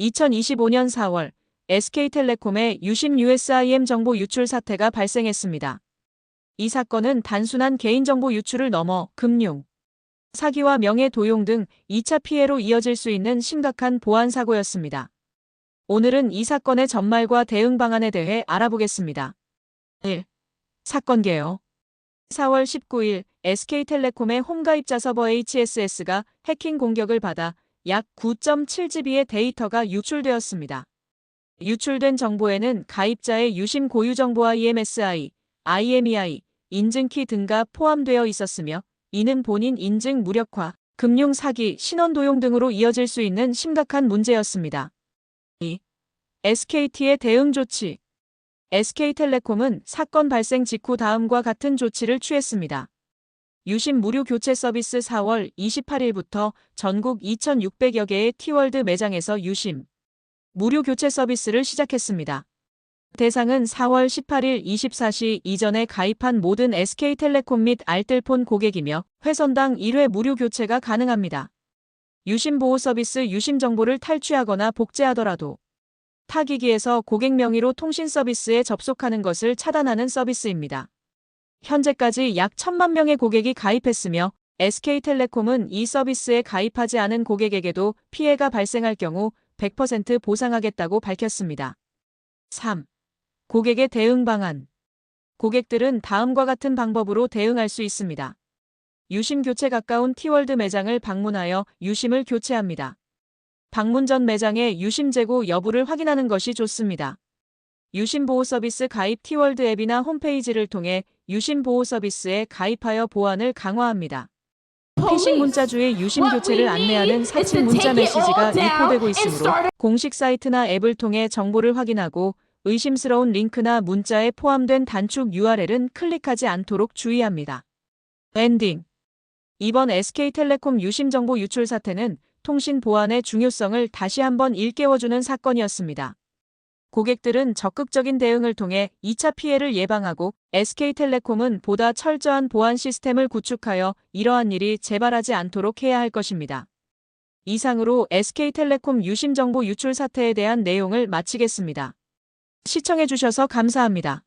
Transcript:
2025년 4월 SK텔레콤의 유심 USIM 정보 유출 사태가 발생했습니다. 이 사건은 단순한 개인정보 유출을 넘어 금융, 사기와 명예 도용 등 2차 피해로 이어질 수 있는 심각한 보안 사고였습니다. 오늘은 이 사건의 전말과 대응 방안에 대해 알아보겠습니다. 1. 사건 개요. 4월 19일 SK텔레콤의 홈가입자 서버 HSS가 해킹 공격을 받아 약 9.7GB의 데이터가 유출되었습니다. 유출된 정보에는 가입자의 유심 고유 정보와 EMSI, IMEI, 인증키 등가 포함되어 있었으며 이는 본인 인증 무력화, 금융 사기, 신원 도용 등으로 이어질 수 있는 심각한 문제였습니다. 2. SKT의 대응 조치 SK텔레콤은 사건 발생 직후 다음과 같은 조치를 취했습니다. 유심 무료 교체 서비스 4월 28일부터 전국 2,600여 개의 티월드 매장에서 유심 무료 교체 서비스를 시작했습니다. 대상은 4월 18일 24시 이전에 가입한 모든 SK텔레콤 및 알뜰폰 고객이며 회선당 1회 무료 교체가 가능합니다. 유심 보호 서비스 유심 정보를 탈취하거나 복제하더라도 타기기에서 고객 명의로 통신 서비스에 접속하는 것을 차단하는 서비스입니다. 현재까지 약 1천만 명의 고객이 가입했으며 SK텔레콤은 이 서비스에 가입하지 않은 고객에게도 피해가 발생할 경우 100% 보상하겠다고 밝혔습니다. 3. 고객의 대응 방안. 고객들은 다음과 같은 방법으로 대응할 수 있습니다. 유심 교체 가까운 티월드 매장을 방문하여 유심을 교체합니다. 방문 전 매장의 유심 재고 여부를 확인하는 것이 좋습니다. 유심 보호 서비스 가입 티월드 앱이나 홈페이지를 통해 유심 보호 서비스에 가입하여 보안을 강화합니다. 피싱 문자주의 유심 교체를 안내하는 사칭 문자 메시지가 유포되고 있으므로 공식 사이트나 앱을 통해 정보를 확인하고 의심스러운 링크나 문자에 포함된 단축 URL은 클릭하지 않도록 주의합니다. 엔딩 이번 SK텔레콤 유심 정보 유출 사태는 통신 보안의 중요성을 다시 한번 일깨워주는 사건이었습니다. 고객들은 적극적인 대응을 통해 2차 피해를 예방하고 SK텔레콤은 보다 철저한 보안 시스템을 구축하여 이러한 일이 재발하지 않도록 해야 할 것입니다. 이상으로 SK텔레콤 유심 정보 유출 사태에 대한 내용을 마치겠습니다. 시청해주셔서 감사합니다.